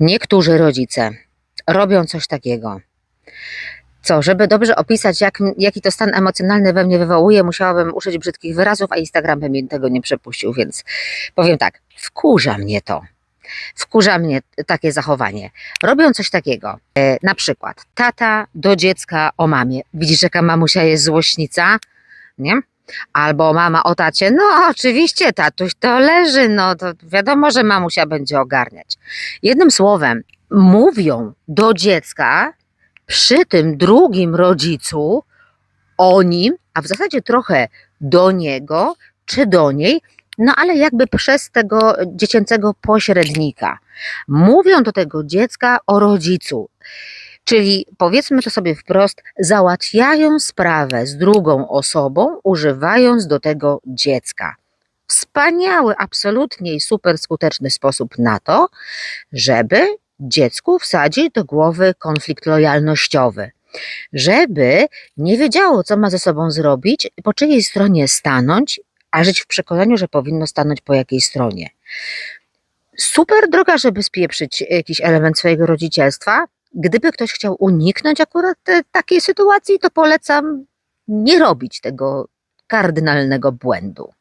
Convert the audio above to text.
Niektórzy rodzice robią coś takiego. Co, żeby dobrze opisać, jak, jaki to stan emocjonalny we mnie wywołuje, musiałabym użyć brzydkich wyrazów, a Instagram by mi tego nie przepuścił, więc powiem tak, wkurza mnie to. Wkurza mnie takie zachowanie. Robią coś takiego. E, na przykład tata do dziecka o mamie. Widzisz, jaka mamusia jest złośnica? Nie? Albo mama o tacie. No oczywiście, tatuś to leży, no to wiadomo, że mamusia będzie ogarniać. Jednym słowem, mówią do dziecka przy tym drugim rodzicu o nim, a w zasadzie trochę do niego czy do niej, no ale jakby przez tego dziecięcego pośrednika. Mówią do tego dziecka o rodzicu. Czyli powiedzmy to sobie wprost, załatwiają sprawę z drugą osobą, używając do tego dziecka. Wspaniały, absolutnie i super skuteczny sposób na to, żeby dziecku wsadzić do głowy konflikt lojalnościowy. Żeby nie wiedziało, co ma ze sobą zrobić, po czyjej stronie stanąć, a żyć w przekonaniu, że powinno stanąć po jakiej stronie. Super droga, żeby spieprzyć jakiś element swojego rodzicielstwa. Gdyby ktoś chciał uniknąć akurat e, takiej sytuacji, to polecam nie robić tego kardynalnego błędu.